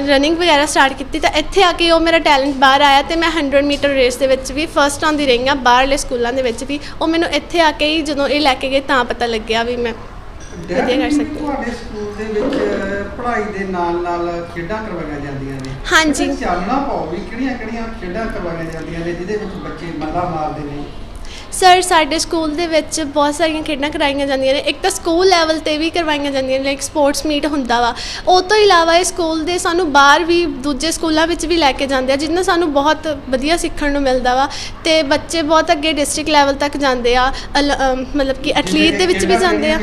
ਰਨਿੰਗ ਵਗੈਰਾ ਸਟਾਰਟ ਕੀਤੀ ਤਾਂ ਇੱਥੇ ਆ ਕੇ ਉਹ ਮੇਰਾ ਟੈਲੈਂਟ ਬਾਹਰ ਆਇਆ ਤੇ ਮੈਂ 100 ਮੀਟਰ ਰੇਸ ਦੇ ਵਿੱਚ ਵੀ ਫਰਸਟ ਆਉਂਦੀ ਰਹੀ ਹਾਂ, ਬਾਹਰਲੇ ਸਕੂਲਾਂ ਦੇ ਵਿੱਚ ਵੀ। ਉਹ ਮੈਨੂੰ ਇੱਥੇ ਆ ਕੇ ਹੀ ਜਦੋਂ ਇਹ ਲੈ ਕੇ ਗਏ ਤਾਂ ਪਤਾ ਲੱਗਿਆ ਵੀ ਮੈਂ ਵਧੀਆ ਕਰ ਡੈਡੀ, ਸਕਦੀ। ਤੁਹਾਡੇ ਸਕੂਲ ਦੇ ਵਿੱਚ ਪੜ੍ਹਾਈ ਦੇ ਨਾਲ ਨਾਲ ਖੇਡਾਂ ਕਰਵਾਈਆਂ ਜਾਂਦੀਆਂ ਨੇ ਹਾਂਜੀ। ਚਾਨਣਾ ਪਾਓ ਵੀ ਕਿਹੜੀਆਂ ਕਿਹੜੀਆਂ ਖੇਡਾਂ ਕਰਵਾਈਆਂ ਜਾਂਦੀਆਂ ਨੇ ਜਿਹਦੇ ਵਿੱਚ ਬੱਚੇ ਮੱਲਾ ਮਾਰਦੇ ਨੇ ਸਰ ਸਾਡੇ ਸਕੂਲ ਦੇ ਵਿੱਚ ਬਹੁਤ ਸਾਰੀਆਂ ਖੇਡਾਂ ਕਰਾਈਆਂ ਜਾਂਦੀਆਂ ਨੇ। ਇੱਕ ਤਾਂ ਸਕੂਲ ਲੈਵਲ ਤੇ ਵੀ ਕਰਵਾਈਆਂ ਜਾਂਦੀਆਂ ਨੇ ਲਾਈਕ ਸਪੋਰਟਸ ਮੀਟ ਹੁੰਦਾ ਵਾ। ਉਹ ਤੋਂ ਇਲਾਵਾ ਇਹ ਸਕੂਲ ਦੇ ਸਾਨੂੰ ਬਾਹਰ ਵੀ ਦੂਜੇ ਸਕੂਲਾਂ ਵਿੱਚ ਵੀ ਲੈ ਕੇ ਜਾਂਦੇ ਆ ਨਾਲ ਸਾਨੂੰ ਬਹੁਤ ਵਧੀਆ ਸਿੱਖਣ ਨੂੰ ਮਿਲਦਾ ਵਾ। ਤੇ ਬੱਚੇ ਬਹੁਤ ਅੱਗੇ ਡਿਸਟ੍ਰਿਕਟ ਲੈਵਲ ਤੱਕ ਜਾਂਦੇ ਆ ਅਲ- ਅਮ ਮਤਲਬ ਕਿ ਐਥਲੀਟ ਦੇ ਵਿੱਚ ਵੀ ਜਾਂਦੇ ਆ?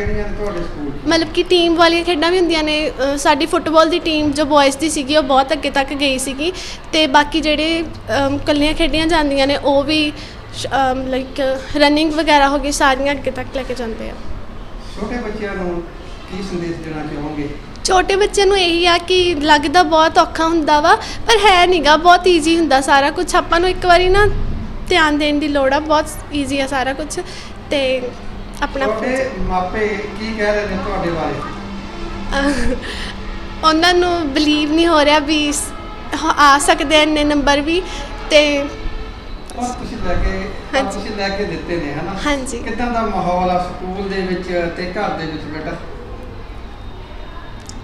ਮਤਲਬ ਕਿ ਟੀਮ ਵਾਲੀਆਂ ਖੇਡਾਂ ਵੀ ਹੁੰਦੀਆਂ ਨੇ। ਅ, ਸਾਡੀ ਫੁੱਟਬਾਲ ਦੀ ਟੀਮ ਜੋ ਬॉयਜ਼ ਦੀ ਸੀਗੀ ਉਹ ਬਹੁਤ ਅੱਗੇ ਤੱਕ ਗਈ ਸੀਗੀ। ਤੇ ਬਾਕੀ ਜਿਹੜੇ ਅਮ, ਇਕੱਲੀਆਂ ਖੇਡੀਆਂ ਜਾਂਦੀਆਂ ਨੇ ਉਹ ਵੀ ਲਾਈਕ ਰਨਿੰਗ ਵਗੈਰਾ ਹੋ ਗਈ ਸਾਰੀਆਂ ਅੱਗੇ ਤੱਕ ਲੈ ਕੇ ਜਾਂਦੇ ਆ। ਛੋਟੇ ਬੱਚਿਆਂ ਨੂੰ ਕੀ ਸੰਦੇਸ਼ ਦੇਣਾ ਚਾਹੋਗੇ? ਛੋਟੇ ਬੱਚਿਆਂ ਨੂੰ ਇਹੀ ਆ ਕਿ ਲੱਗਦਾ ਬਹੁਤ ਔਖਾ ਹੁੰਦਾ ਵਾ ਪਰ ਹੈ ਨਹੀਂਗਾ ਬਹੁਤ ਈਜ਼ੀ ਹੁੰਦਾ ਸਾਰਾ ਕੁਝ ਆਪਾਂ ਨੂੰ ਇੱਕ ਵਾਰੀ ਨਾ ਧਿਆਨ ਦੇਣ ਦੀ ਲੋੜ ਆ ਬਹੁਤ ਈਜ਼ੀ ਆ ਸਾਰਾ ਕੁਝ ਤੇ ਆਪਣਾ ਤੁਹਾਡੇ ਮਾਪੇ ਕੀ ਕਹਿ ਰਹੇ ਨੇ ਤੁਹਾਡੇ ਬਾਰੇ? ਉਹਨਾਂ ਨੂੰ ਬਲੀਵ ਨਹੀਂ ਹੋ ਰਿਹਾ ਵੀ ਆ ਸਕਦੇ ਇੰਨੇ ਨੰਬਰ ਵੀ ਤੇ ਪਰ ਤੁਸੀਂ ਲੈ ਕੇ ਪਰ ਹਾਂਜੀ। ਤੁਸੀਂ ਲੈ ਕੇ ਦਿੱਤੇ ਨੇ ਹਨਾ? ਹਾਂਜੀ। ਕਿੱਦਾਂ ਦਾ ਮਾਹੌਲ ਆ ਸਕੂਲ ਦੇ ਵਿੱਚ ਤੇ ਘਰ ਦੇ ਵਿੱਚ ਬੇਟਾ?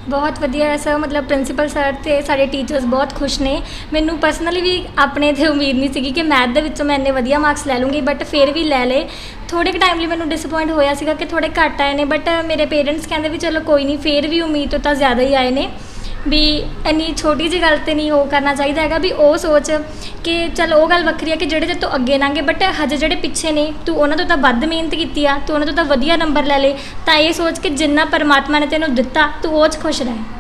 ਬਹੁਤ ਵਧੀਆ ਹੈ ਸਰ। ਮਤਲਬ ਪ੍ਰਿੰਸੀਪਲ ਸਰ ਤੇ ਸਾਡੇ ਟੀਚਰਸ ਬਹੁਤ ਖੁਸ਼ ਨੇ। ਮੈਨੂੰ ਪਰਸਨਲੀ ਵੀ ਆਪਣੇ ਤੇ ਉਮੀਦ ਨਹੀਂ ਸੀਗੀ ਕਿ ਮੈਥ ਦੇ ਵਿੱਚੋਂ ਮੈਂ ਇੰਨੇ ਵਧੀਆ ਮਾਰਕਸ ਲੈ ਲੂੰਗੀ ਬਟ ਫਿਰ ਵੀ ਲੈ ਲਏ। ਥੋੜੇ ਕੁ ਟਾਈਮ ਲਈ ਮੈਨੂੰ ਡਿਸਪਾਇੰਟ ਹੋਇਆ ਸੀਗਾ ਕਿ ਥੋੜੇ ਘੱਟ ਆਏ ਨੇ ਬਟ ਮੇਰੇ ਪੇਰੈਂਟਸ ਕਹਿੰਦੇ ਵੀ ਚਲੋ ਕੋਈ ਨਹੀਂ ਫਿਰ ਵੀ ਉਮੀਦ ਤੋਂ ਤਾਂ ਜ਼ਿਆਦਾ ਹੀ ਆਏ ਨੇ। ਵੀ ਇੰਨੀ ਛੋਟੀ ਜਿਹੀ ਗੱਲ ਤੇ ਨਹੀਂ ਉਹ ਕਰਨਾ ਚਾਹੀਦਾ ਹੈਗਾ, ਵੀ ਉਹ ਸੋਚ ਕਿ ਚਲ ਉਹ ਗੱਲ ਵੱਖਰੀ ਹੈ ਕਿ ਜਿਹੜੇ ਤੇ ਤੋਂ ਅੱਗੇ ਲੰਘੇ ਬਟ ਹਜੇ ਜਿਹੜੇ ਪਿੱਛੇ ਨੇ, ਤੂੰ ਉਹਨਾਂ ਤੋਂ ਤਾਂ ਵੱਧ ਮਿਹਨਤ ਕੀਤੀ ਆ, ਤੂੰ ਉਹਨਾਂ ਤੋਂ ਤਾਂ ਵਧੀਆ ਨੰਬਰ ਲੈ ਲਏ, ਤਾਂ ਇਹ ਸੋਚ ਕਿ ਜਿੰਨਾ ਪਰਮਾਤਮਾ ਨੇ ਤੈਨੂੰ ਦਿੱਤਾ, ਤੂੰ ਉਹ 'ਚ ਖੁਸ਼ ਰਹਿ।